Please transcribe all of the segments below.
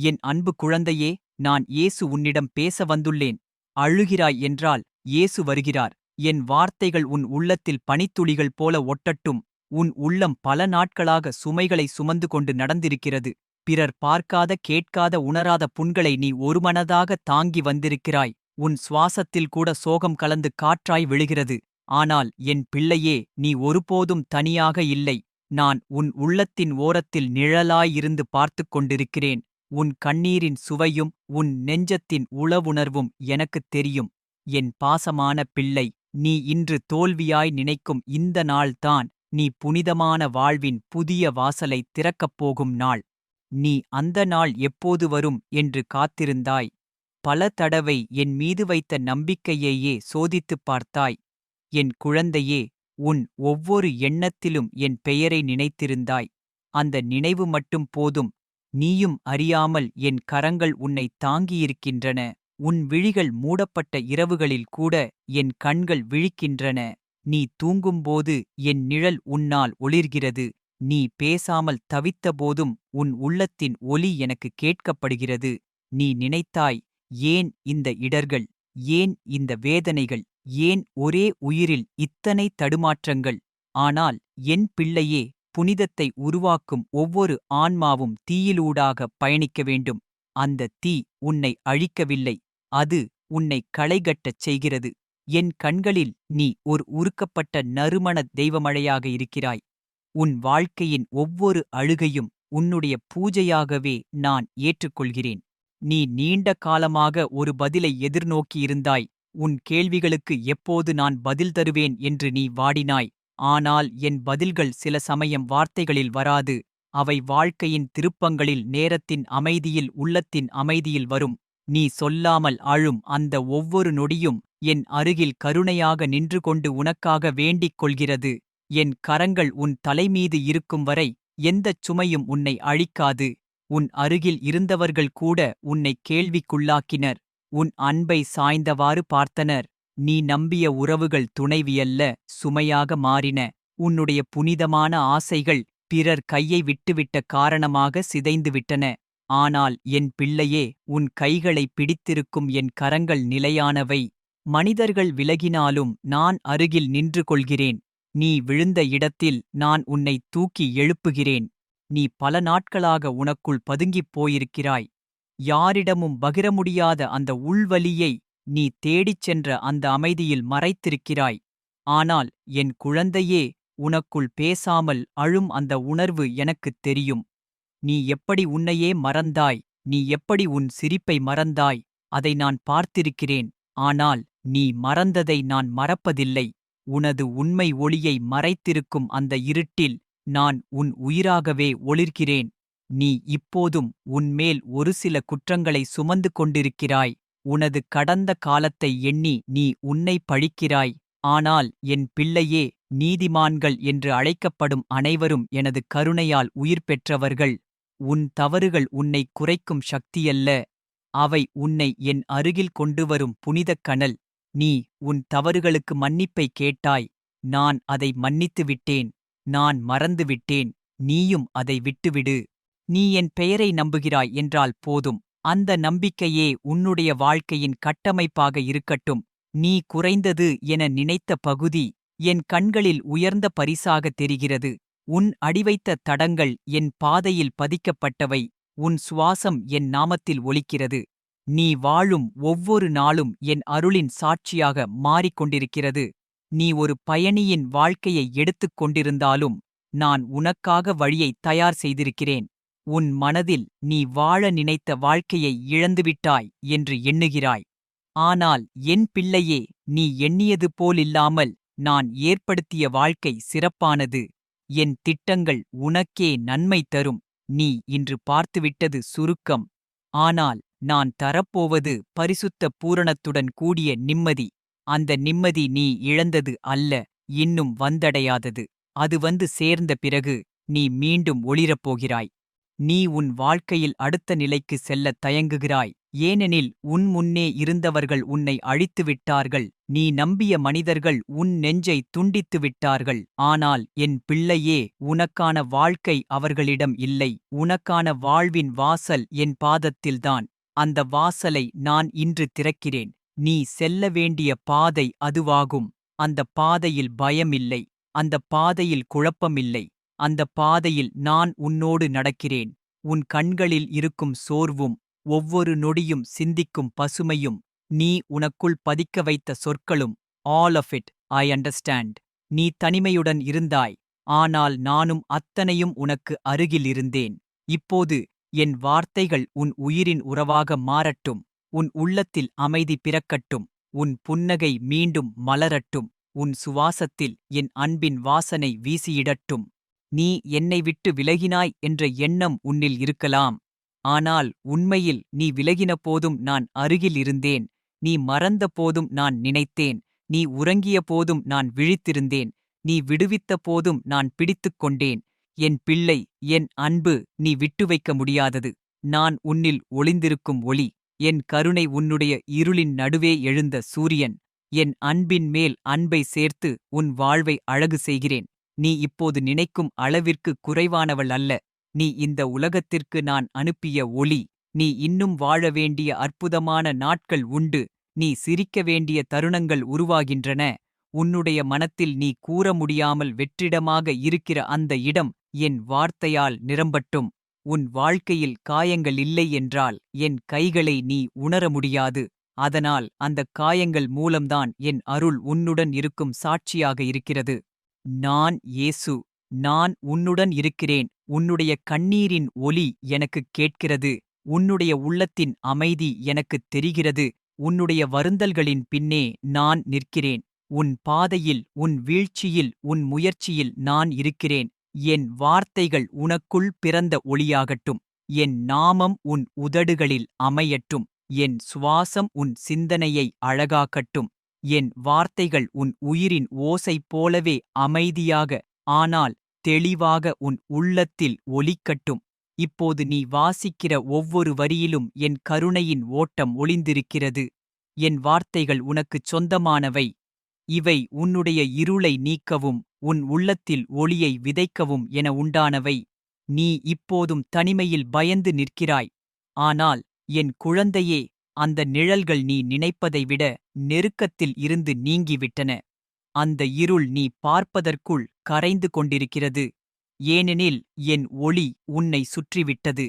என் அன்பு குழந்தையே நான் இயேசு உன்னிடம் பேச வந்துள்ளேன். அழுகிறாய் என்றால் இயேசு வருகிறார். என் வார்த்தைகள் உன் உள்ளத்தில் பனித்துளிகள் போல ஒட்டட்டும். உன் உள்ளம் பல நாட்களாக சுமைகளை சுமந்து கொண்டு நடந்திருக்கிறது. பிறர் பார்க்காத கேட்காத உணராத புண்களை நீ ஒருமனதாக தாங்கி வந்திருக்கிறாய். உன் சுவாசத்தில் கூட சோகம் கலந்து காற்றாய் விழுகிறது. ஆனால் என் பிள்ளையே நீ ஒருபோதும் தனியாக இல்லை. நான் உன் உள்ளத்தின் ஓரத்தில் நிழலாயிருந்து பார்த்துக் கொண்டிருக்கிறேன். உன் கண்ணீரின் சுவையும் உன் நெஞ்சத்தின் உளவுணர்வும் எனக்குத் தெரியும். என் பாசமான பிள்ளை நீ இன்று தோல்வியாய் நினைக்கும் இந்த நாள்தான் நீ புனிதமான வாழ்வின் புதிய வாசலை திறக்கப் போகும் நாள். நீ அந்த நாள் எப்போது வரும் என்று காத்திருந்தாய். பல தடவை என் மீது வைத்த நம்பிக்கையையே சோதித்துப் பார்த்தாய். என் குழந்தையே உன் ஒவ்வொரு எண்ணத்திலும் என் பெயரை நினைத்திருந்தாய். அந்த நினைவு மட்டும் போதும். நீயும் அறியாமல் என் கரங்கள் உன்னை தாங்கியிருக்கின்றன. உன் விழிகள் மூடப்பட்ட இரவுகளில் கூட என் கண்கள் விழிக்கின்றன. நீ தூங்கும்போது என் நிழல் உன்னால் ஒளிர்கிறது. நீ பேசாமல் தவித்தபோதும் உன் உள்ளத்தின் ஒலி எனக்கு கேட்கப்படுகிறது. நீ நினைத்தாய் ஏன் இந்த இடர்கள்? ஏன் இந்த வேதனைகள்? ஏன் ஒரே உயிரில் இத்தனை தடுமாற்றங்கள்? ஆனால் என் பிள்ளையே புனிதத்தை உருவாக்கும் ஒவ்வொரு ஆன்மாவும் தீயிலூடாக பயணிக்க வேண்டும். அந்த தீ உன்னை அழிக்கவில்லை. அது உன்னை களைகட்டச் செய்கிறது. என் கண்களில் நீ ஒரு உருக்கப்பட்ட நறுமண தெய்வமழையாக இருக்கிறாய். உன் வாழ்க்கையின் ஒவ்வொரு அழுகையும் உன்னுடைய பூஜையாகவே நான் ஏற்றுக்கொள்கிறேன். நீ நீண்ட காலமாக ஒரு பதிலை எதிர்நோக்கியிருந்தாய். உன் கேள்விகளுக்கு எப்போது நான் பதில் தருவேன் என்று நீ வாடினாய். ஆனால் என் பதில்கள் சில சமயம் வார்த்தைகளில் வராது. அவை வாழ்க்கையின் திருப்பங்களில் நேரத்தின் அமைதியில் உள்ளத்தின் அமைதியில் வரும். நீ சொல்லாமல் அழும் அந்த ஒவ்வொரு நொடியும் என் அருகில் கருணையாக நின்று கொண்டு உனக்காக வேண்டிக் கொள்கிறது. என் கரங்கள் உன் தலைமீது இருக்கும் வரை எந்தச் சுமையும் உன்னை அழிக்காது. உன் அருகில் இருந்தவர்கள் கூட உன்னை கேள்விக்குள்ளாக்கினர். உன் அன்பை சாய்ந்தவாறு பார்த்தனர். நீ நம்பிய உறவுகள் துணைவியல்ல சுமையாக மாறின. உன்னுடைய புனிதமான ஆசைகள் பிறர் கையை விட்டுவிட்ட காரணமாக சிதைந்துவிட்டன. ஆனால் என் பிள்ளையே உன் கைகளை பிடித்திருக்கும் என் கரங்கள் நிலையானவை. மனிதர்கள் விலகினாலும் நான் அருகில் நின்று கொள்கிறேன். நீ விழுந்த இடத்தில் நான் உன்னை தூக்கி எழுப்புகிறேன். நீ பல நாட்களாக உனக்குள் பதுங்கிப் போயிருக்கிறாய். யாரிடமும் பகிர முடியாத அந்த உள்வலியை நீ தேடிச் சென்ற அந்த அமைதியில் மறைத்திருக்கிறாய். ஆனால் என் குழந்தையே உனக்குள் பேசாமல் அழும் அந்த உணர்வு எனக்குத் தெரியும். நீ எப்படி உன்னையே மறந்தாய்? நீ எப்படி உன் சிரிப்பை மறந்தாய்? அதை நான் பார்த்திருக்கிறேன். ஆனால் நீ மறந்ததை நான் மறப்பதில்லை. உனது உண்மை ஒளியை மறைத்திருக்கும் அந்த இருட்டில் நான் உன் உயிராகவே ஒளிர்கிறேன். நீ இப்போதும் உன்மேல் ஒரு சில குற்றங்களை சுமந்து கொண்டிருக்கிறாய். உனது கடந்த காலத்தை எண்ணி நீ உன்னை பழிக்கிறாய். ஆனால் என் பிள்ளையே நீதிமான்கள் என்று அழைக்கப்படும் அனைவரும் எனது கருணையால் உயிர் பெற்றவர்கள். உன் தவறுகள் உன்னை குறைக்கும் சக்தியல்ல. அவை உன்னை என் அருகில் கொண்டுவரும் புனிதக் கனல். நீ உன் தவறுகளுக்கு மன்னிப்பை கேட்டாய். நான் அதை மன்னித்து விட்டேன். நான் மறந்துவிட்டேன் நீயும் அதை விட்டுவிடு. நீ என் பெயரை நம்புகிறாய் என்றால் போதும். அந்த நம்பிக்கையே உன்னுடைய வாழ்க்கையின் கட்டமைப்பாக இருக்கட்டும். நீ குறைந்தது என நினைத்த பகுதி என் கண்களில் உயர்ந்த பரிசாக தெரிகிறது. உன் அடிவைத்த தடங்கள் என் பாதையில் பதிக்கப்பட்டவை. உன் சுவாசம் என் நாமத்தில் ஒலிக்கிறது. நீ வாழும் ஒவ்வொரு நாளும் என் அருளின் சாட்சியாக மாறிக்கொண்டிருக்கிறது. நீ ஒரு பயணியின் வாழ்க்கையை எடுத்துக் கொண்டிருந்தாலும் நான் உனக்காக வழியை தயார் செய்திருக்கிறேன். உன் மனதில் நீ வாழ நினைத்த வாழ்க்கையை இழந்துவிட்டாய் என்று எண்ணுகிறாய். ஆனால் என் பிள்ளையே நீ எண்ணியது போலில்லாமல் நான் ஏற்படுத்திய வாழ்க்கை சிறப்பானது. என் திட்டங்கள் உனக்கே நன்மை தரும். நீ இன்று பார்த்துவிட்டது சுருக்கம். ஆனால் நான் தரப்போவது பரிசுத்த பூரணத்துடன் கூடிய நிம்மதி. அந்த நிம்மதி நீ இழந்தது அல்ல இன்னும் வந்தடையாதது. அது வந்து சேர்ந்த பிறகு நீ மீண்டும் ஒளிரப் போகிறாய் நீ உன் வாழ்க்கையில் அடுத்த நிலைக்கு செல்லத் தயங்குகிறாய். ஏனெனில் உன் முன்னே இருந்தவர்கள் உன்னை அழித்து விட்டார்கள் நீ நம்பிய மனிதர்கள் உன் நெஞ்சை துண்டித்து விட்டார்கள் ஆனால் என் பிள்ளையே உனக்கான வாழ்க்கை அவர்களிடம் இல்லை. உனக்கான வாழ்வின் வாசல் என் பாதத்தில்தான். அந்த வாசலை நான் இன்று திறக்கிறேன். நீ செல்ல வேண்டிய பாதை அதுவாகும். அந்த பாதையில் பயமில்லை. அந்த பாதையில் குழப்பமில்லை. அந்த பாதையில் நான் உன்னோடு நடக்கிறேன். உன் கண்களில் இருக்கும் சோர்வும் ஒவ்வொரு நொடியும் சிந்திக்கும் பசுமையும் நீ உனக்குள் பதிக்க வைத்த சொற்களும் all of it I understand நீ தனிமையுடன் இருந்தாய் ஆனால் நானும் அத்தனையும் உனக்கு அருகில் இருந்தேன். இப்போது என் வார்த்தைகள் உன் உயிரின் உறவாக மாறட்டும் உன் உள்ளத்தில் அமைதி பிறக்கட்டும் உன் புன்னகை மீண்டும் மலரட்டும் உன் சுவாசத்தில் என் அன்பின் வாசனை வீசியிடட்டும். நீ என்னை விட்டு விலகினாய் என்ற எண்ணம் உன்னில் இருக்கலாம். ஆனால் உண்மையில் நீ விலகின போதும் நான் அருகில் இருந்தேன். நீ மறந்த போதும் நான் நினைத்தேன். நீ உறங்கிய போதும் நான் விழித்திருந்தேன். நீ விடுவித்த போதும் நான் பிடித்துக் கொண்டேன். என் பிள்ளை என் அன்பு நீ விட்டு வைக்க முடியாதது. நான் உன்னில் ஒளிந்திருக்கும் ஒளி. என் கருணை உன்னுடைய இருளின் நடுவே எழுந்த சூரியன். என் அன்பின் மேல் அன்பை சேர்த்து உன் வாழ்வை அழகு செய்கிறேன். நீ இப்போது நினைக்கும் அளவிற்கு குறைவானவள் அல்ல. நீ இந்த உலகத்திற்கு நான் அனுப்பிய ஒளி. நீ இன்னும் வாழ வேண்டிய அற்புதமான நாட்கள் உண்டு. நீ சிரிக்க வேண்டிய தருணங்கள் உருவாகின்றன. உன்னுடைய மனத்தில் நீ கூற முடியாமல் வெற்றிடமாக இருக்கிற அந்த இடம் என் வார்த்தையால் நிரம்பட்டும். உன் வாழ்க்கையில் காயங்கள் இல்லை என்றால் என் கைகளை நீ உணர முடியாது. அதனால் அந்த காயங்கள் மூலம்தான் என் அருள் உன்னுடன் இருக்கும் சாட்சியாக இருக்கிறது. நான் இயேசு நான் உன்னுடன் இருக்கிறேன். உன்னுடைய கண்ணீரின் ஒலி எனக்குக் கேட்கிறது. உன்னுடைய உள்ளத்தின் அமைதி எனக்குத் தெரிகிறது. உன்னுடைய வருந்தல்களின் பின்னே நான் நிற்கிறேன். உன் பாதையில் உன் வீழ்ச்சியில் உன் முயற்சியில் நான் இருக்கிறேன். என் வார்த்தைகள் உனக்குள் பிறந்த ஒளியாகட்டும். என் நாமம் உன் உதடுகளில் அமையட்டும். என் சுவாசம் உன் சிந்தனையை அழகாக்கட்டும். என் வார்த்தைகள் உன் உயிரின் ஓசை போலவே அமைதியாக ஆனால் தெளிவாக உன் உள்ளத்தில் ஒலிக்கட்டும். இப்போது நீ வாசிக்கிற ஒவ்வொரு வரியிலும் என் கருணையின் ஓட்டம் ஒளிந்திருக்கிறது. என் வார்த்தைகள் உனக்குச் சொந்தமானவை. இவை உன்னுடைய இருளை நீக்கவும் உன் உள்ளத்தில் ஒளியை விதைக்கவும் என உண்டானவை. நீ இப்போதும் தனிமையில் பயந்து நிற்கிறாய். ஆனால் என் குழந்தையே அந்த நிழல்கள் நீ நினைப்பதை விட நெருக்கத்தில் இருந்து நீங்கிவிட்டன. அந்த இருள் நீ பார்ப்பதற்குள் கரைந்து கொண்டிருக்கிறது. ஏனெனில் என் ஒளி உன்னை சுற்றிவிட்டது.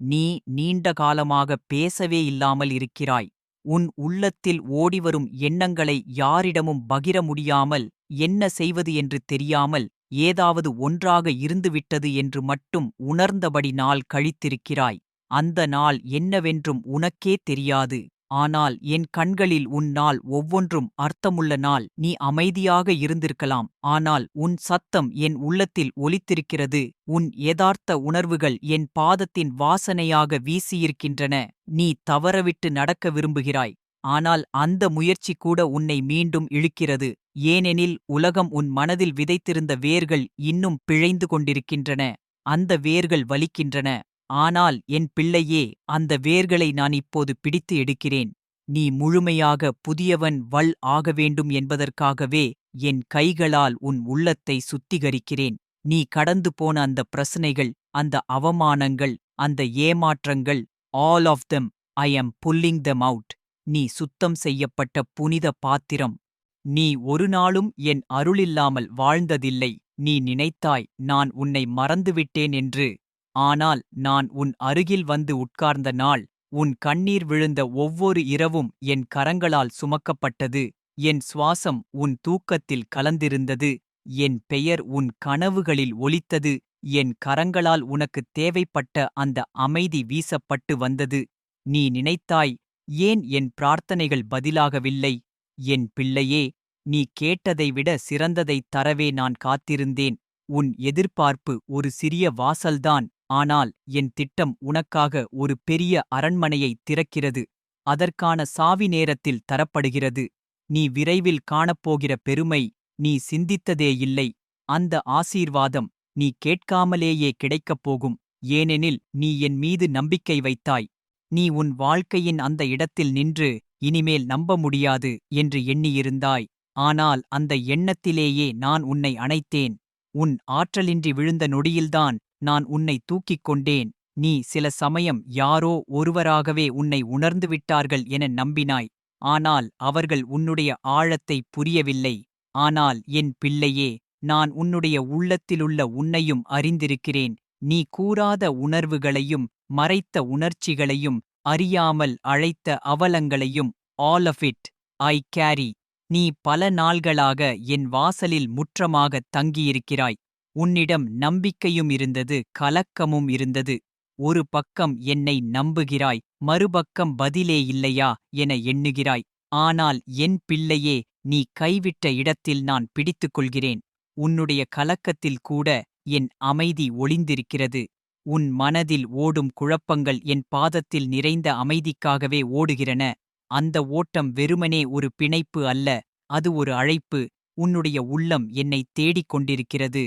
நீ நீண்ட காலமாக பேசவே இல்லாமல் இருக்கிறாய். உன் உள்ளத்தில் ஓடிவரும் எண்ணங்களை யாரிடமும் பகிர முடியாமல் என்ன செய்வது என்று தெரியாமல் ஏதாவது ஒன்றாக இருந்துவிட்டது என்று மட்டும் உணர்ந்தபடி நாள் கழித்திருக்கிறாய். அந்த நாள் என்னவென்றும் உனக்கே தெரியாது. ஆனால் என் கண்களில் உன் நாள் ஒவ்வொன்றும் அர்த்தமுள்ள நாள். நீ அமைதியாக இருந்திருக்கலாம். ஆனால் உன் சத்தம் என் உள்ளத்தில் ஒலித்திருக்கிறது. உன் யதார்த்த உணர்வுகள் என் பாதத்தின் வாசனையாக வீசியிருக்கின்றன. நீ தவறவிட்டு நடக்க விரும்புகிறாய். ஆனால் அந்த முயற்சி கூட உன்னை மீண்டும் இழுக்கிறது. ஏனெனில் உலகம் உன் மனதில் விதைத்திருந்த வேர்கள் இன்னும் பிழைந்து கொண்டிருக்கின்றன. அந்த வேர்கள் வலிக்கின்றன. ஆனால் என் பிள்ளையே அந்த வேர்களை நான் இப்போது பிடித்து எடுக்கிறேன். நீ முழுமையாக புதியவன் வள் ஆக வேண்டும் என்பதற்காகவே என் கைகளால் உன் உள்ளத்தை சுத்திகரிக்கிறேன். நீ கடந்து போன அந்த பிரச்சனைகள் அந்த அவமானங்கள் அந்த ஏமாற்றங்கள் all of them I am pulling them out நீ சுத்தம் செய்யப்பட்ட புனித பாத்திரம். நீ ஒரு நாளும் என் அருளில்லாமல் வாழ்ந்ததில்லை. நீ நினைத்தாய் நான் உன்னை மறந்துவிட்டேன் என்று. ஆனால் நான் உன் அருகில் வந்து உட்கார்ந்த நாள் உன் கண்ணீர் விழுந்த ஒவ்வொரு இரவும் என் கரங்களால் சுமக்கப்பட்டது என் சுவாசம் உன் தூக்கத்தில் கலந்திருந்தது என் பெயர் உன் கனவுகளில் ஒலித்தது என் கரங்களால் உனக்குத் தேவைப்பட்ட அந்த அமைதி வீசப்பட்டு வந்தது. நீ நினைத்தாய் ஏன் என் பிரார்த்தனைகள் பதிலாகவில்லை? என் பிள்ளையே நீ கேட்டதை விட சிறந்ததைத் தரவே நான் காத்திருந்தேன். உன் எதிர்பார்ப்பு ஒரு சிறிய வாசல்தான் ஆனால் என் திட்டம் உனக்காக ஒரு பெரிய அரண்மனையை திறக்கிறது. அதற்கான சாவி நேரத்தில் தரப்படுகிறது. நீ விரைவில் காணப்போகிற பெருமை நீ சிந்தித்ததே இல்லை. அந்த ஆசீர்வாதம் நீ கேட்காமலேயே கிடைக்கப் போகும். ஏனெனில் நீ என் மீது நம்பிக்கை வைத்தாய். நீ உன் வாழ்க்கையின் அந்த இடத்தில் நின்று இனிமேல் நம்ப முடியாது என்று எண்ணியிருந்தாய். ஆனால் அந்த எண்ணத்திலேயே நான் உன்னை அணைத்தேன். உன் ஆற்றலின்றி விழுந்த நொடியில்தான் நான் உன்னை தூக்கிக் கொண்டேன். நீ சில சமயம் யாரோ ஒருவராகவே உன்னை உணர்ந்து விட்டார்கள் என நம்பினாய். ஆனால் அவர்கள் உன்னுடைய ஆழத்தை புரியவில்லை. ஆனால் என் பிள்ளையே நான் உன்னுடைய உள்ளத்திலுள்ள உன்னையும் அறிந்திருக்கிறேன். நீ கூறாத உணர்வுகளையும் மறைத்த உணர்ச்சிகளையும் அறியாமல் அழைத்த அவலங்களையும் all of it I carry நீ பல நாள்களாக என் வாசலில் முற்றமாகத் தங்கியிருக்கிறாய். உன்னிடம் நம்பிக்கையும் இருந்தது கலக்கமும் இருந்தது. ஒரு பக்கம் என்னை நம்புகிறாய் மறுபக்கம் பதிலே இல்லையா என எண்ணுகிறாய். ஆனால் என் பிள்ளையே நீ கைவிட்ட இடத்தில் நான் பிடித்துக் கொள்கிறேன் உன்னுடைய கலக்கத்தில் கூட என் அமைதி ஒளிந்திருக்கிறது. உன் மனதில் ஓடும் குழப்பங்கள் என் பாதத்தில் நிறைந்த அமைதிக்காகவே ஓடுகிறன. அந்த ஓட்டம் வெறுமனே ஒரு பிணைப்பு அல்ல அது ஒரு அழைப்பு. உன்னுடைய உள்ளம் என்னை தேடிக் கொண்டிருக்கிறது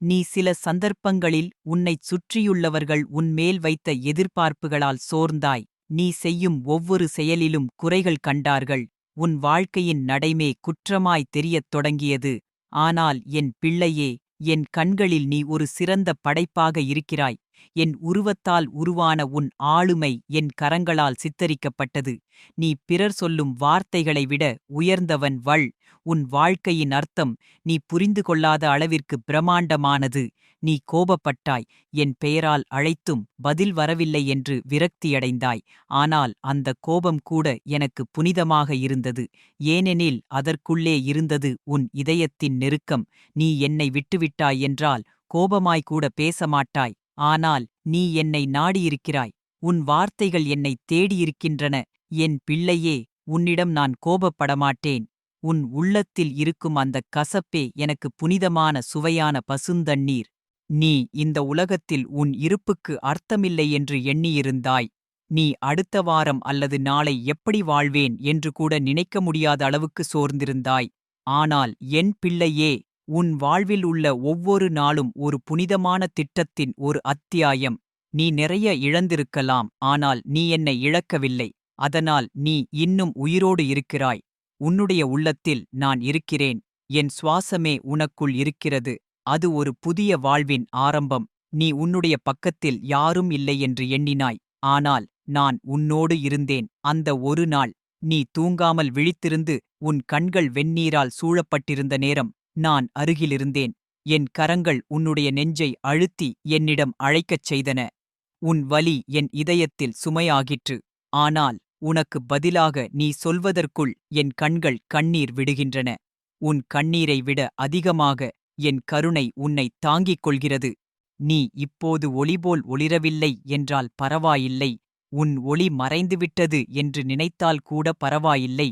நீ சில சந்தர்ப்பங்களில் உன்னைச் சுற்றியுள்ளவர்கள் உன்மேல் வைத்த எதிர்பார்ப்புகளால் சோர்ந்தாய். நீ செய்யும் ஒவ்வொரு செயலிலும் குறைகள் கண்டார்கள். உன் வாழ்க்கையின் நடைமே குற்றமாய் தெரியத் தொடங்கியது. ஆனால் என் பிள்ளையே என் கண்களில் நீ ஒரு சிறந்த படைப்பாக இருக்கிறாய். என் உருவத்தால் உருவான உன் ஆளுமை என் கரங்களால் சித்தரிக்கப்பட்டது. நீ பிறர் சொல்லும் வார்த்தைகளை விட உயர்ந்தவன் வள். உன் வாழ்க்கையின் அர்த்தம் நீ புரிந்து கொள்ளாத அளவிற்கு பிரமாண்டமானது. நீ கோபப்பட்டாய். என் பெயரால் அழைத்தும் பதில் வரவில்லை என்று விரக்தியடைந்தாய். ஆனால் அந்த கோபம் கூட எனக்கு புனிதமாக இருந்தது. ஏனெனில் அதற்குள்ளே இருந்தது உன் இதயத்தின் நெருக்கம். நீ என்னை விட்டுவிட்டாய் என்றால் கோபமாய்கூடப் பேச மாட்டாய் ஆனால் நீ என்னை நாடியிருக்கிறாய். உன் வார்த்தைகள் என்னை தேடியிருக்கின்றன. என் பிள்ளையே உன்னிடம் நான் கோபப்படமாட்டேன். உன் உள்ளத்தில் இருக்கும் அந்தக் கசப்பே எனக்கு புனிதமான சுவையான பசுந்தண்ணீர். நீ இந்த உலகத்தில் உன் இருப்புக்கு அர்த்தமில்லை என்று எண்ணியிருந்தாய். நீ அடுத்த வாரம் அல்லது நாளை எப்படி வாழ்வேன் என்று கூட நினைக்க முடியாத அளவுக்கு சோர்ந்திருந்தாய். ஆனால் என் பிள்ளையே உன் வாழ்வில் உள்ள ஒவ்வொரு நாளும் ஒரு புனிதமான திட்டத்தின் ஒரு அத்தியாயம். நீ நிறைய இழந்திருக்கலாம் ஆனால் நீ என்னை இழக்கவில்லை. அதனால் நீ இன்னும் உயிரோடு இருக்கிறாய். உன்னுடைய உள்ளத்தில் நான் இருக்கிறேன். என் சுவாசமே உனக்குள் இருக்கிறது. அது ஒரு புதிய வாழ்வின் ஆரம்பம். நீ உன்னுடைய பக்கத்தில் யாரும் இல்லை என்று எண்ணினாய். ஆனால் நான் உன்னோடு இருந்தேன். அந்த ஒரு நாள் நீ தூங்காமல் விழித்திருந்து உன் கண்கள் வெந்நீரால் சூழப்பட்டிருந்த நேரம். நான் அருகிலிருந்தேன். என் கரங்கள் உன்னுடைய நெஞ்சை அழுத்தி என்னிடம் அழைக்கச் செய்தன. உன் வலி என் இதயத்தில் சுமையாகிற்று. ஆனால் உனக்கு பதிலாக நீ சொல்வதற்குள் என் கண்கள் கண்ணீர் விடுகின்றன. உன் கண்ணீரை விட அதிகமாக என் கருணை உன்னை தாங்கிக் கொள்கிறது. நீ இப்போது ஒளிபோல் ஒளிரவில்லை என்றால் பரவாயில்லை. உன் ஒளி மறைந்துவிட்டது என்று நினைத்தால் கூட பரவாயில்லை.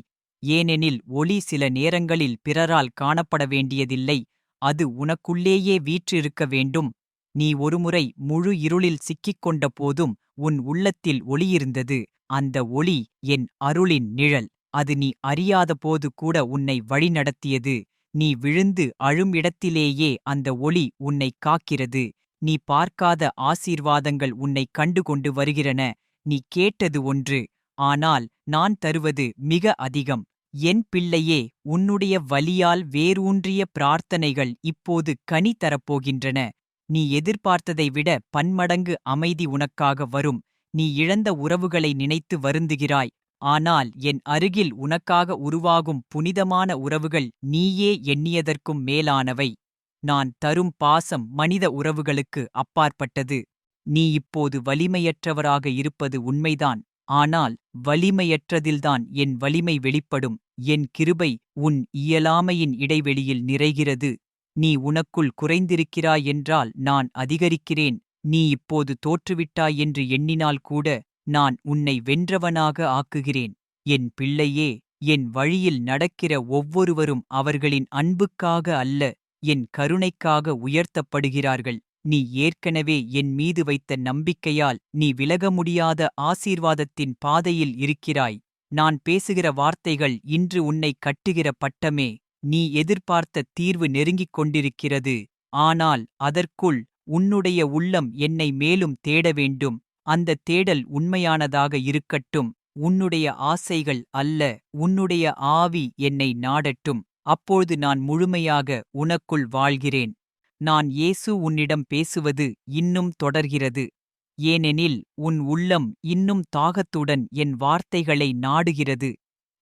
ஏனெனில் ஒளி சில நேரங்களில் பிறரால் காணப்பட வேண்டியதில்லை. அது உனக்குள்ளேயே வீற்றிருக்க வேண்டும். நீ ஒருமுறை முழு இருளில் சிக்கிக்கொண்ட போதும் உன் உள்ளத்தில் ஒளியிருந்தது அந்த ஒளி என் அருளின் நிழல். அது நீ அறியாத போது கூட உன்னை வழிநடத்தியது நீ விழுந்து அழும் இடத்திலேயே அந்த ஒளி உன்னை காக்கிறது. நீ பார்க்காத ஆசீர்வாதங்கள் உன்னை கண்டுகொண்டு வருகிறன. நீ கேட்டது ஒன்று. ஆனால் நான் தருவது மிக அதிகம். என் பிள்ளையே உன்னுடைய வலியால் வேரூன்றிய பிரார்த்தனைகள் இப்போது கனி தரப்போகின்றன. நீ எதிர்பார்த்ததை விட பன்மடங்கு அமைதி உனக்காக வரும். நீ இழந்த உறவுகளை நினைத்து வருந்துகிறாய். ஆனால் என் அருகில் உனக்காக உருவாகும் புனிதமான உறவுகள் நீயே எண்ணியதற்கும் மேலானவை. நான் தரும் பாசம் மனித உறவுகளுக்கு அப்பாற்பட்டது. நீ இப்போது வலிமையற்றவராக இருப்பது உண்மைதான். ஆனால் வலிமையற்றதில்தான் என் வலிமை வெளிப்படும். என் கிருபை உன் இயலாமையின் இடைவெளியில் நிறைகிறது. நீ உனக்குள் குறைந்திருக்கிறாய் என்றால் நான் அதிகரிக்கிறேன். நீ இப்போது தோற்றுவிட்டாய் என்று எண்ணினால் கூட நான் உன்னை வென்றவனாக ஆக்குகிறேன். என் பிள்ளையே என் வழியில் நடக்கிற ஒவ்வொருவரும் அவர்களின் அன்புக்காக அல்ல என் கருணைக்காக உயர்த்தப்படுகிறார்கள். நீ ஏற்கனவே என் மீது வைத்த நம்பிக்கையால் நீ விலக முடியாத ஆசீர்வாதத்தின் பாதையில் இருக்கிறாய். நான் பேசுகிற வார்த்தைகள் இன்று உன்னை கட்டுகிற பட்டமே. நீ எதிர்பார்த்த தீர்வு நெருங்கிக் கொண்டிருக்கிறது. ஆனால் அதற்குள் உன்னுடைய உள்ளம் என்னை மேலும் தேட வேண்டும். அந்த தேடல் உண்மையானதாக இருக்கட்டும். உன்னுடைய ஆசைகள் அல்ல உன்னுடைய ஆவி என்னை நாடட்டும். அப்பொழுது நான் முழுமையாக உனக்குள் வாழ்கிறேன். நான் இயேசு உன்னிடம் பேசுவது இன்னும் தொடர்கிறது. ஏனெனில் உன் உள்ளம் இன்னும் தாகத்துடன் என் வார்த்தைகளை நாடுகிறது.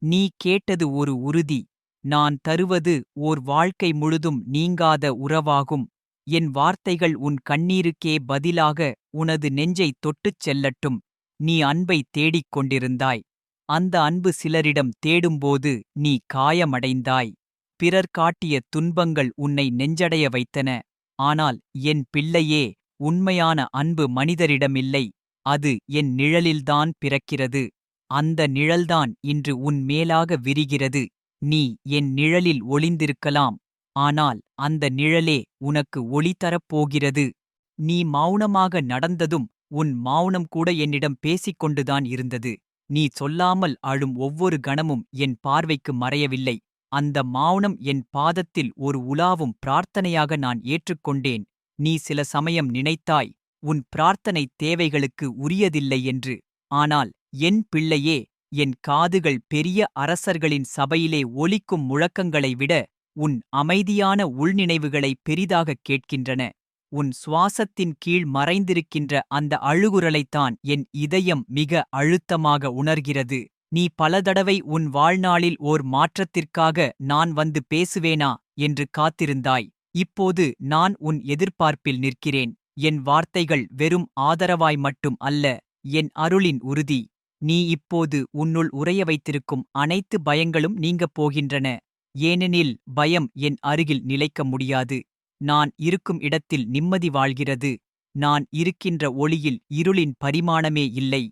நீ கேட்டது ஒரு உறுதி. நான் தருவது ஓர் வாழ்க்கை முழுதும் நீங்காத உறவாகும். என் வார்த்தைகள் உன் கண்ணீருக்கே பதிலாக உனது நெஞ்சை தொட்டுச் செல்லட்டும். நீ அன்பை தேடிக் கொண்டிருந்தாய். அந்த அன்பு சிலரிடம் தேடும்போது நீ காயமடைந்தாய். பிறர் காட்டிய துன்பங்கள் உன்னை நெஞ்சடைய வைத்தன. ஆனால் என் பிள்ளையே உண்மையான அன்பு மனிதரிடமில்லை. அது என் நிழலில்தான் பிறக்கிறது. அந்த நிழல்தான் இன்று உன் மேலாக விரிகிறது. நீ என் நிழலில் ஒளிந்திருக்கலாம். ஆனால் அந்த நிழலே உனக்கு ஒளி தரப்போகிறது நீ மௌனமாக நடந்ததும் உன் மௌனம் கூட என்னிடம் பேசிக் கொண்டுதான் இருந்தது. நீ சொல்லாமல் அழும் ஒவ்வொரு கணமும் என் பார்வைக்கு மறையவில்லை. அந்த மௌனம் என் பாதத்தில் ஒரு உலாவும் பிரார்த்தனையாக நான் ஏற்றுக்கொண்டேன். நீ சில சமயம் நினைத்தாய் உன் பிரார்த்தனை தேவைகளுக்கு உரியதில்லை என்று. ஆனால் என் பிள்ளையே என் காதுகள் பெரிய அரசர்களின் சபையிலே ஒலிக்கும் முழக்கங்களை விட உன் அமைதியான உள்நினைவுகளை பெரிதாகக் கேட்கின்றன. உன் சுவாசத்தின் கீழ் மறைந்திருக்கின்ற அந்த அழுகுரலைத்தான் என் இதயம் மிக அழுத்தமாக உணர்கிறது. நீ பல தடவை உன் வாழ்நாளில் ஓர் மாற்றத்திற்காக நான் வந்து பேசுவேனா என்று காத்திருந்தாய். இப்போது நான் உன் எதிர்பார்ப்பில் நிற்கிறேன். என் வார்த்தைகள் வெறும் ஆதரவாய் மட்டும் அல்ல என் அருளின் உறுதி. நீ இப்போது உன்னுள் உறைய வைத்திருக்கும் அனைத்து பயங்களும் நீங்கப் போகின்றன. ஏனெனில் பயம் என் அருகில் நிலைக்க முடியாது. நான் இருக்கும் இடத்தில் நிம்மதி வாழ்கிறது. நான் இருக்கின்ற ஒளியில் இருளின் பரிமாணமே இல்லை.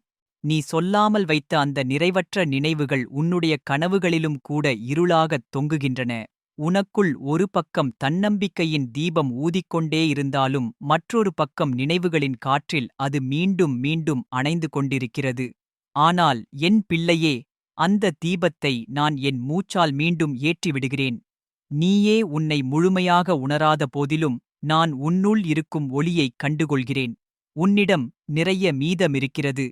நீ சொல்லாமல் வைத்த அந்த நிறைவற்ற நினைவுகள் உன்னுடைய கனவுகளிலும் கூட இருளாகத் தொங்குகின்றன. உனக்குள் ஒரு பக்கம் தன்னம்பிக்கையின் தீபம் ஊதிக்கொண்டே இருந்தாலும் மற்றொரு பக்கம் நினைவுகளின் காற்றில் அது மீண்டும் மீண்டும் அணைந்து கொண்டிருக்கிறது. ஆனால் என் பிள்ளையே அந்த தீபத்தை நான் என் மூச்சால் மீண்டும் ஏற்றிவிடுகிறேன். நீயே உன்னை முழுமையாக உணராத போதிலும் நான் உன்னுள் இருக்கும் ஒளியைக் கண்டுகொள்கிறேன். உன்னிடம் நிறைய மீதமிருக்கிறது.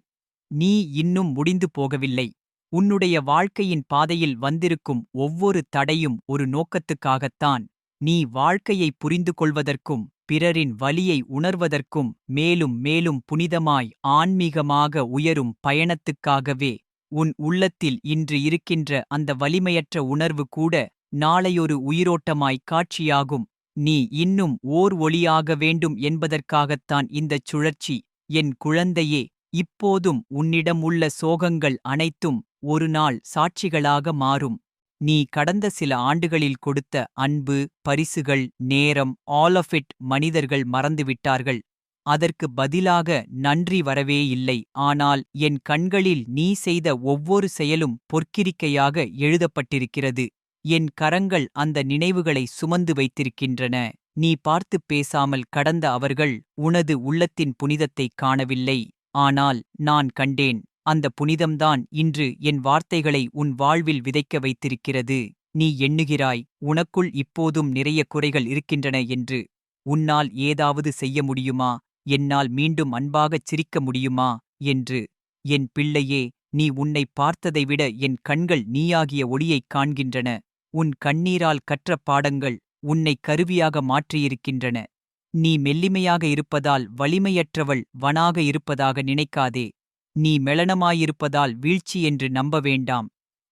நீ இன்னும் முடிந்து போகவில்லை. உன்னுடைய வாழ்க்கையின் பாதையில் வந்திருக்கும் ஒவ்வொரு தடையும் ஒரு நோக்கத்துக்காகத்தான். நீ வாழ்க்கையை புரிந்து கொள்வதற்கும் பிறரின் வலியை உணர்வதற்கும் மேலும் மேலும் புனிதமாய் ஆன்மீகமாக உயரும் பயணத்துக்காகவே உன் உள்ளத்தில் இன்று இருக்கின்ற அந்த வலிமையற்ற உணர்வு கூட நாளையொரு உயிரோட்டமாய் காட்சியாகும். நீ இன்னும் ஓர் ஒளியாக வேண்டும் என்பதற்காகத்தான் இந்தச் சுழற்சி. என் குழந்தையே இப்போதும் உன்னிடம் உள்ள சோகங்கள் அனைத்தும் ஒரு நாள் சாட்சிகளாக மாறும். நீ கடந்த சில ஆண்டுகளில் கொடுத்த அன்பு பரிசுகள் நேரம் ஆல் ஆஃப் இட் மனிதர்கள் மறந்துவிட்டார்கள். அதற்கு பதிலாக நன்றி வரவே இல்லை. ஆனால் என் கண்களில் நீ செய்த ஒவ்வொரு செயலும் பொற்கிரிக்கையாக எழுதப்பட்டிருக்கிறது. என் கரங்கள் அந்த நினைவுகளை சுமந்து வைத்திருக்கின்றன. நீ பார்த்துப் பேசாமல் கடந்த அவர்கள் உனது உள்ளத்தின் புனிதத்தைக் காணவில்லை. ஆனால் நான் கண்டேன் அந்த புனிதம்தான் இன்று என் வார்த்தைகளை உன் வாழ்வில் விதைக்க வைத்திருக்கிறது. நீ எண்ணுகிறாய் உனக்குள் இப்போதும் நிறைய குறைகள் இருக்கின்றன என்று. உன்னால் ஏதாவது செய்ய முடியுமா? என்னால் மீண்டும் அன்பாகச் சிரிக்க முடியுமா? என்று. என் பிள்ளையே நீ உன்னை பார்த்ததை விட என் கண்கள் நீயாகிய ஒளியைக் காண்கின்றன. உன் கண்ணீரால் கற்ற பாடங்கள் உன்னை கருவியாக மாற்றியிருக்கின்றன. நீ மெல்லிமையாக இருப்பதால் வலிமையற்றவள் வனாக இருப்பதாக நினைக்காதே. நீ மெளனமாயிருப்பதால் வீழ்ச்சி என்று நம்ப வேண்டாம்.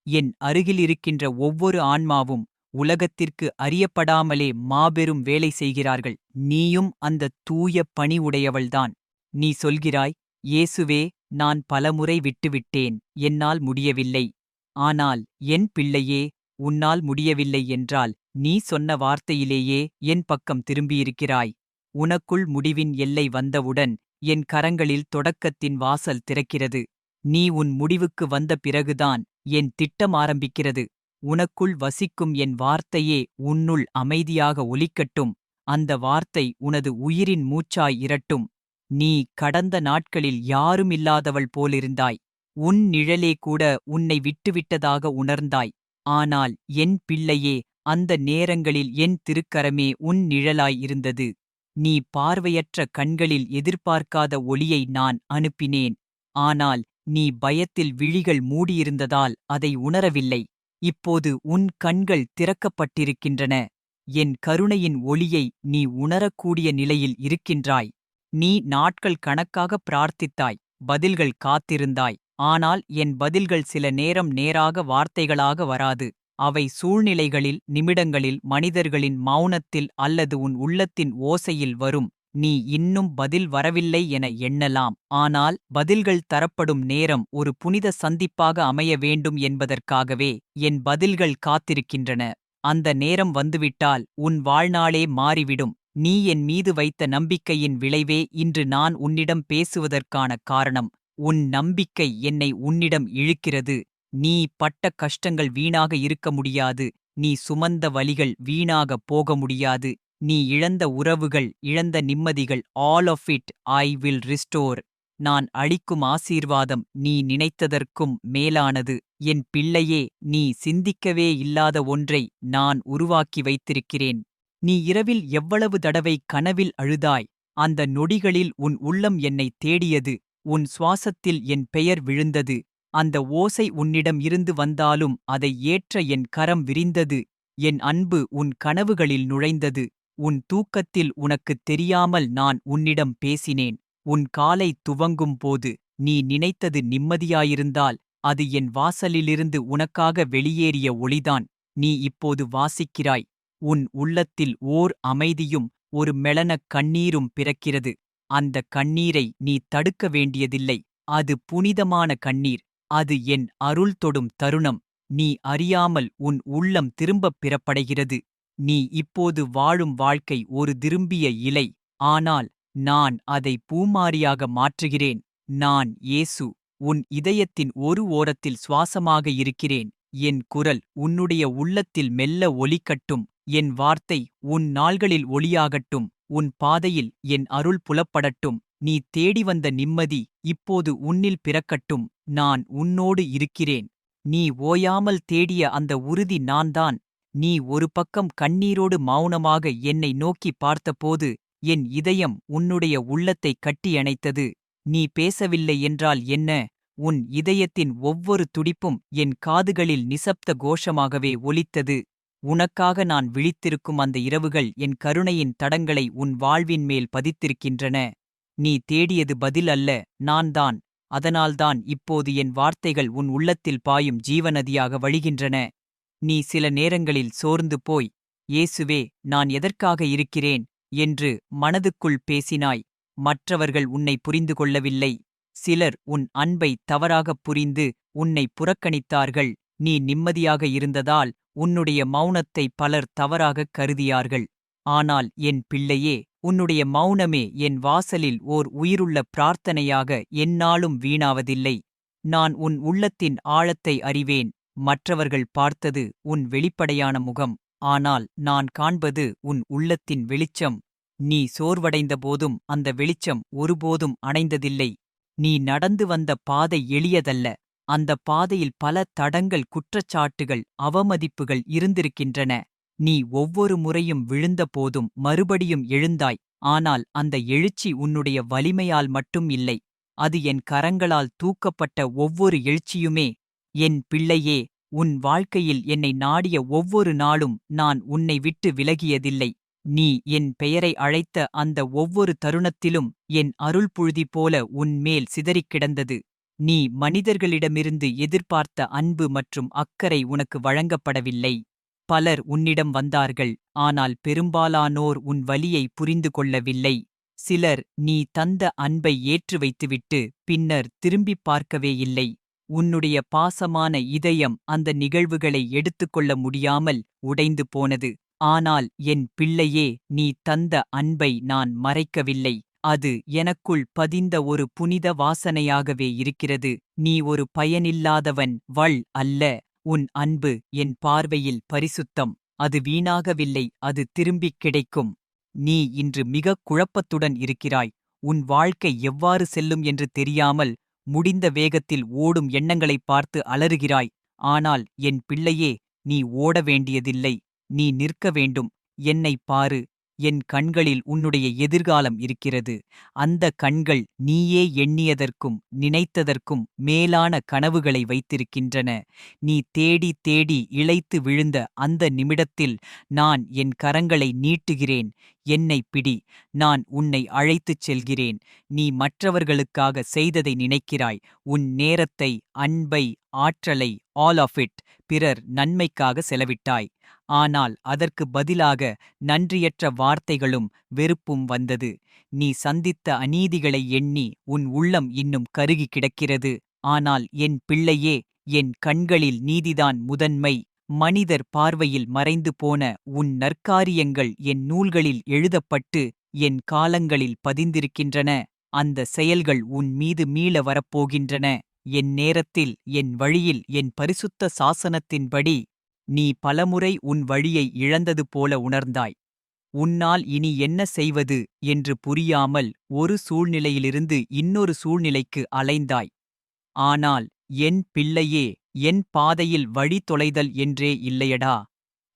என் அருகில் இருக்கின்ற ஒவ்வொரு ஆன்மாவும் உலகத்திற்கு அறியப்படாமலே மாபெரும் வேலை செய்கிறார்கள். நீயும் அந்த தூய பணி உடையவள்தான். நீ சொல்கிறாய் இயேசுவே நான் பலமுறை விட்டுவிட்டேன். என்னால் முடியவில்லை. ஆனால் என் பிள்ளையே உன்னால் முடியவில்லை என்றால் நீ சொன்ன வார்த்தையிலேயே என் பக்கம் திரும்பியிருக்கிறாய். உனக்குள் முடிவின் எல்லை வந்தவுடன் என் கரங்களில் தொடக்கத்தின் வாசல் திறக்கிறது. நீ உன் முடிவுக்கு வந்த பிறகுதான் என் திட்டம் ஆரம்பிக்கிறது. உனக்குள் வசிக்கும் என் வார்த்தையே உன்னுள் அமைதியாக ஒலிக்கட்டும். அந்த வார்த்தை உனது உயிரின் மூச்சாய் இரட்டும். நீ கடந்த நாட்களில் யாருமில்லாதவள் போலிருந்தாய். உன் நிழலே கூட உன்னை விட்டுவிட்டதாக உணர்ந்தாய். ஆனால் என் பிள்ளையே அந்த நேரங்களில் என் திருக்கரமே உன் நிழலாய் இருந்தது. நீ பார்வையற்ற கண்களில் எதிர்பார்க்காத ஒளியை நான் அனுப்பினேன். ஆனால் நீ பயத்தில் விழிகள் மூடியிருந்ததால் அதை உணரவில்லை. இப்போது உன் கண்கள் திறக்கப்பட்டிருக்கின்றன. என் கருணையின் ஒளியை நீ உணரக்கூடிய நிலையில் இருக்கின்றாய். நீ நாட்கள் கணக்காக பிரார்த்தித்தாய் பதில்கள் காத்திருந்தாய். ஆனால் என் பதில்கள் சில நேரம் நேராக வார்த்தைகளாக வராது. அவை சூழ்நிலைகளில் நிமிடங்களில் மனிதர்களின் மௌனத்தில் அல்லது உன் உள்ளத்தின் ஓசையில் வரும். நீ இன்னும் பதில் வரவில்லை என எண்ணலாம். ஆனால் பதில்கள் தரப்படும் நேரம் ஒரு புனித சந்திப்பாக அமைய வேண்டும் என்பதற்காகவே என் பதில்கள் காத்திருக்கின்றன. அந்த நேரம் வந்துவிட்டால் உன் வாழ்நாளே மாறிவிடும். நீ என் மீது வைத்த நம்பிக்கையின் விளைவே இன்று நான் உன்னிடம் பேசுவதற்கான காரணம். உன் நம்பிக்கை என்னை உன்னிடம் இழுக்கிறது. நீ பட்ட கஷ்டங்கள் வீணாக இருக்க முடியாது. நீ சுமந்த வலிகள் வீணாக போக முடியாது. நீ இழந்த உறவுகள் இழந்த நிம்மதிகள் all of it I will restore நான் அளிக்கும் ஆசீர்வாதம் நீ நினைத்ததற்கும் மேலானது. என் பிள்ளையே நீ சிந்திக்கவே இல்லாத ஒன்றை நான் உருவாக்கி வைத்திருக்கிறேன். நீ இரவில் எவ்வளவு தடவை கனவில் அழுதாய். அந்த நொடிகளில் உன் உள்ளம் என்னை தேடியது. உன் சுவாசத்தில் என் பெயர் விழுந்தது. அந்த ஓசை உன்னிடம் இருந்து வந்தாலும் அதை ஏற்ற என் கரம் விரிந்தது. என் அன்பு உன் கனவுகளில் நுழைந்தது. உன் தூக்கத்தில் உனக்குத் தெரியாமல் நான் உன்னிடம் பேசினேன். உன் காலை துவங்கும் போது நீ நினைத்தது நிம்மதியாயிருந்தால் அது என் வாசலிலிருந்து உனக்காக வெளியேறிய ஒளிதான். நீ இப்போது வாசிக்கிறாய். உன் உள்ளத்தில் ஓர் அமைதியும் ஒரு மெளனக் கண்ணீரும் பிறக்கிறது. அந்த கண்ணீரை நீ தடுக்க வேண்டியதில்லை. அது புனிதமான கண்ணீர். அது என் அருள் தொடும் தருணம். நீ அறியாமல் உன் உள்ளம் திரும்பப் பிறப்படைகிறது. நீ இப்போது வாழும் வாழ்க்கை ஒரு திரும்பிய இலை. ஆனால் நான் அதை பூமாரியாக மாற்றுகிறேன். நான் இயேசு உன் இதயத்தின் ஒரு ஓரத்தில் சுவாசமாக இருக்கிறேன். என் குரல் உன்னுடைய உள்ளத்தில் மெல்ல ஒலிக்கட்டும். என் வார்த்தை உன் நாள்களில் ஒளியாகட்டும். உன் பாதையில் என் அருள் புலப்படட்டும். நீ தேடி வந்த நிம்மதி இப்போது உன்னில் பிறக்கட்டும். நான் உன்னோடு இருக்கிறேன். நீ ஓயாமல் தேடிய அந்த உறுதி நான்தான். நீ ஒரு பக்கம் கண்ணீரோடு மௌனமாக என்னை நோக்கி பார்த்தபோது என் இதயம் உன்னுடைய உள்ளத்தை கட்டியணைத்தது. நீ பேசவில்லை என்றால் என்ன? உன் இதயத்தின் ஒவ்வொரு துடிப்பும் என் காதுகளில் நிசப்த கோஷமாகவே ஒலித்தது. உனக்காக நான் விழித்திருக்கும் அந்த இரவுகள் என் கருணையின் தடங்களை உன் வாழ்வின் மேல் பதித்திருக்கின்றன. நீ தேடியது பதில் அல்ல நான்தான். அதனால்தான் இப்போது என் வார்த்தைகள் உன் உள்ளத்தில் பாயும் ஜீவநதியாக வழிகின்றன. நீ சில நேரங்களில் சோர்ந்து போய் இயேசுவே நான் எதற்காக இருக்கிறேன்? என்று மனதுக்குள் பேசினாய். மற்றவர்கள் உன்னை புரிந்து கொள்ளவில்லை. சிலர் உன் அன்பை தவறாகப் புரிந்து உன்னை புறக்கணித்தார்கள். நீ நிம்மதியாக இருந்ததால் உன்னுடைய மௌனத்தை பலர் தவறாகக் கருதியார்கள். ஆனால் என் பிள்ளையே உன்னுடைய மௌனமே என் வாசலில் ஓர் உயிருள்ள பிரார்த்தனையாக எந்நாளும் வீணாவதில்லை. நான் உன் உள்ளத்தின் ஆழத்தை அறிவேன். மற்றவர்கள் பார்த்தது உன் வெளிப்படையான முகம். ஆனால் நான் காண்பது உன் உள்ளத்தின் வெளிச்சம். நீ சோர்வடைந்த போதும் அந்த வெளிச்சம் ஒருபோதும் அணைந்ததில்லை. நீ நடந்து வந்த பாதை எளியதல்ல. அந்த பாதையில் பல தடங்கள் குற்றச்சாட்டுகள் அவமதிப்புகள் இருந்திருக்கின்றன. நீ ஒவ்வொரு முறையும் விழுந்த போதும் மறுபடியும் எழுந்தாய். ஆனால் அந்த எழுச்சி உன்னுடைய வலிமையால் மட்டும் இல்லை. அது என் கரங்களால் தூக்கப்பட்ட ஒவ்வொரு எழுச்சியுமே. என் பிள்ளையே உன் வாழ்க்கையில் என்னை நாடிய ஒவ்வொரு நாளும் நான் உன்னை விட்டு விலகியதில்லை. நீ என் பெயரை அழைத்த அந்த ஒவ்வொரு தருணத்திலும் என் அருள்புழுதி போல உன் மேல் சிதறிக் கிடந்தது. நீ மனிதர்களிடமிருந்து எதிர்பார்த்த அன்பு மற்றும் அக்கறை உனக்கு வழங்கப்படவில்லை. பலர் உன்னிடம் வந்தார்கள் ஆனால் பெரும்பாலானோர் உன் வலியை புரிந்து கொள்ளவில்லை. சிலர் நீ தந்த அன்பை ஏற்று வைத்துவிட்டு பின்னர் திரும்பிப் பார்க்கவே இல்லை. உன்னுடைய பாசமான இதயம் அந்த நிகழ்வுகளை எடுத்துக்கொள்ள முடியாமல் உடைந்து போனது. ஆனால் என் பிள்ளையே நீ தந்த அன்பை நான் மறைக்கவில்லை. அது எனக்குள் பதிந்த ஒரு புனித வாசனையாகவே இருக்கிறது. நீ ஒரு பயனில்லாதவன் வள் அல்ல. உன் அன்பு என் பார்வையில் பரிசுத்தம். அது வீணாகவில்லை அது திரும்பிக் கிடைக்கும். நீ இன்று மிகக் குழப்பத்துடன் இருக்கிறாய். உன் வாழ்க்கை எவ்வாறு செல்லும் என்று தெரியாமல் முடிந்த வேகத்தில் ஓடும் எண்ணங்களைப் பார்த்து அலறுகிறாய். ஆனால் என் பிள்ளையே நீ ஓட வேண்டியதில்லை நீ நிற்க வேண்டும். என்னைப் பாரு. என் கண்களில் உன்னுடைய எதிர்காலம் இருக்கிறது. அந்த கண்கள் நீயே எண்ணியதற்கும் நினைத்ததற்கும் மேலான கனவுகளை வைத்திருக்கின்றன. நீ தேடி தேடி இளைத்து விழுந்த அந்த நிமிடத்தில் நான் என் கரங்களை நீட்டுகிறேன். என்னை பிடி நான் உன்னை அழைத்துச் செல்கிறேன். நீ மற்றவர்களுக்காக செய்ததை நினைக்கிறாய். உன் நேரத்தை அன்பை ஆற்றலை ஆல் ஆஃப் இட் பிறர் நன்மைக்காக செலவிட்டாய். ஆனால் அதற்கு பதிலாக நன்றியற்ற வார்த்தைகளும் வெறுப்பும் வந்தது. நீ சந்தித்த அநீதிகளை எண்ணி உன் உள்ளம் இன்னும் கருகி கிடக்கிறது. ஆனால் என் பிள்ளையே என் கண்களில் நீதிதான் முதன்மை. மனிதர் பார்வையில் மறைந்து போன உன் நற்காரியங்கள் என் நூல்களில் எழுதப்பட்டு என் காலங்களில் பதிந்திருக்கின்றன. அந்த செயல்கள் உன் மீது மீள வரப்போகின்றன. என் நேரத்தில் என் வழியில் என் பரிசுத்த சாசனத்தின்படி நீ பலமுறை உன் வழியை இழந்தது போல உணர்ந்தாய். உன்னால் இனி என்ன செய்வது என்று புரியாமல் ஒரு சூழ்நிலையிலிருந்து இன்னொரு சூழ்நிலைக்கு அலைந்தாய். ஆனால் என் பிள்ளையே என் பாதையில் வழி தொலைதல் என்றே இல்லையடா.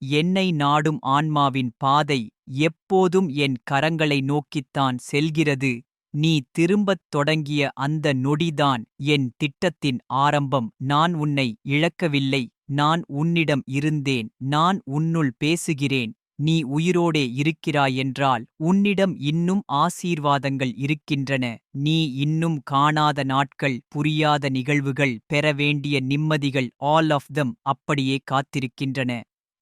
என்னை நாடும் ஆன்மாவின் பாதை எப்போதும் என் கரங்களை நோக்கித்தான் செல்கிறது. நீ திரும்பத் தொடங்கிய அந்த நொடிதான் என் திட்டத்தின் ஆரம்பம். நான் உன்னை இழக்கவில்லை. நான் உன்னிடம் இருந்தேன் நான் உன்னுள் பேசுகிறேன் நீ உயிரோடே இருக்கிறாயென்றால் உன்னிடம் இன்னும் ஆசீர்வாதங்கள் இருக்கின்றன. நீ இன்னும் காணாத நாட்கள் புரியாத நிகழ்வுகள் பெற வேண்டிய நிம்மதிகள் ஆல் ஆஃப் தம் அப்படியே காத்திருக்கின்றன.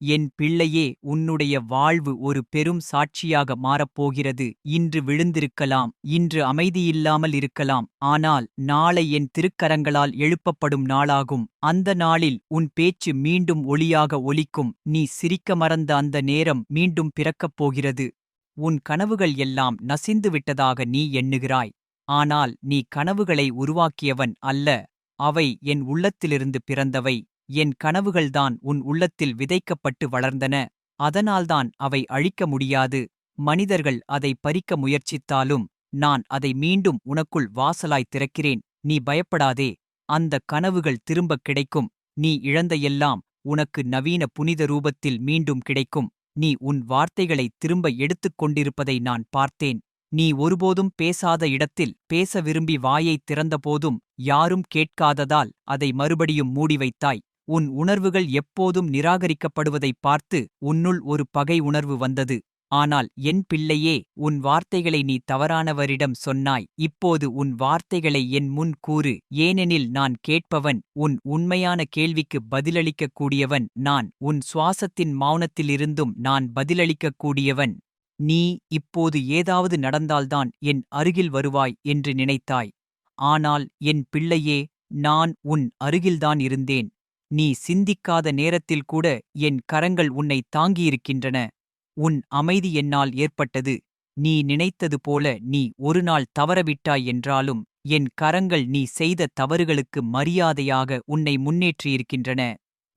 என் பிள்ளையே உன்னுடைய வாழ்வு ஒரு பெரும் சாட்சியாக மாறப்போகிறது. இன்று விழுந்திருக்கலாம் இன்று அமைதியில்லாமல் இருக்கலாம். ஆனால் நாளை என் திருக்கரங்களால் எழுப்பப்படும் நாளாகும். அந்த நாளில் உன் பேச்சு மீண்டும் ஒளியாக ஒலிக்கும். நீ சிரிக்க மறந்த அந்த நேரம் மீண்டும் பிறக்கப் போகிறது. உன் கனவுகள் எல்லாம் நசிந்துவிட்டதாக நீ எண்ணுகிறாய். ஆனால் நீ கனவுகளை உருவாக்கியவன் அல்ல. அவை என் உள்ளத்திலிருந்து பிறந்தவை. என் கனவுகள்தான் உன் உள்ளத்தில் விதைக்கப்பட்டு வளர்ந்தன. அதனால்தான் அவை அழிக்க முடியாது. மனிதர்கள் அதை பறிக்க முயற்சித்தாலும் நான் அதை மீண்டும் உனக்குள் வாசலாய் திறக்கிறேன். நீ பயப்படாதே. அந்த கனவுகள் திரும்பக் கிடைக்கும். நீ இழந்த எல்லாம் உனக்கு நவீன புனித ரூபத்தில் மீண்டும் கிடைக்கும். நீ உன் வார்த்தைகளை திரும்ப எடுத்துக் கொண்டிருப்பதை நான் பார்த்தேன். நீ ஒருபோதும் பேசாத இடத்தில் பேச விரும்பி வாயைத் திறந்தபோதும் யாரும் கேட்காததால் அதை மறுபடியும் மூடி வைத்தாய். உன் உணர்வுகள் எப்போதும் நிராகரிக்கப்படுவதைப் பார்த்து உன்னுள் ஒரு பகை உணர்வு வந்தது. ஆனால் என் பிள்ளையே உன் வார்த்தைகளை நீ தவறானவரிடம் சொன்னாய். இப்போது உன் வார்த்தைகளை என் முன் கூறு. ஏனெனில் நான் கேட்பவன் உன் உண்மையான கேள்விக்கு பதிலளிக்கக்கூடியவன் நான். உன் சுவாசத்தின் மௌனத்திலிருந்தும் நான் பதிலளிக்கக் கூடியவன் நீ இப்போது ஏதாவது நடந்தால்தான் என் அருகில் வருவாய் என்று நினைத்தாய். ஆனால் என் பிள்ளையே நான் உன் அருகில்தான் இருந்தேன். நீ சிந்திக்காத நேரத்தில் கூட என் கரங்கள் உன்னை தாங்கியிருக்கின்றன. உன் அமைதி என்னால் ஏற்பட்டது. நீ நினைத்தது போல நீ ஒரு நாள் தவறவிட்டாய் என்றாலும் என் கரங்கள் நீ செய்த தவறுகளுக்கு மரியாதையாக உன்னை முன்னேற்றியிருக்கின்றன.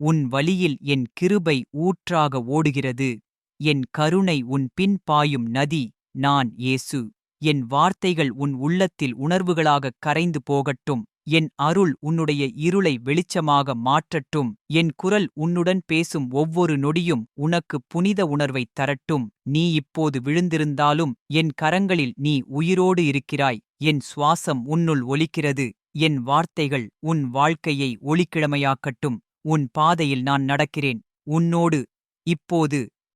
உன் வழியில் என் கிருபை ஊற்றாக ஓடுகிறது. என் கருணை உன் பின் பாயும் நதி நான் ஏசு. என் வார்த்தைகள் உன் உள்ளத்தில் உணர்வுகளாகக் கரைந்து போகட்டும். என் அருள் உன்னுடைய இருளை வெளிச்சமாக மாற்றட்டும். என் குரல் உன்னுடன் பேசும் ஒவ்வொரு நொடியும் உனக்கு புனித உணர்வைத் தரட்டும். நீ இப்போது விழுந்திருந்தாலும் என் கரங்களில் நீ உயிரோடு இருக்கிறாய். என் சுவாசம் உன்னுள் ஒலிக்கிறது. என் வார்த்தைகள் உன் வாழ்க்கையை ஒளிக்கிழமையாக்கட்டும். உன் பாதையில் நான் நடக்கிறேன். உன்னோடு இப்போது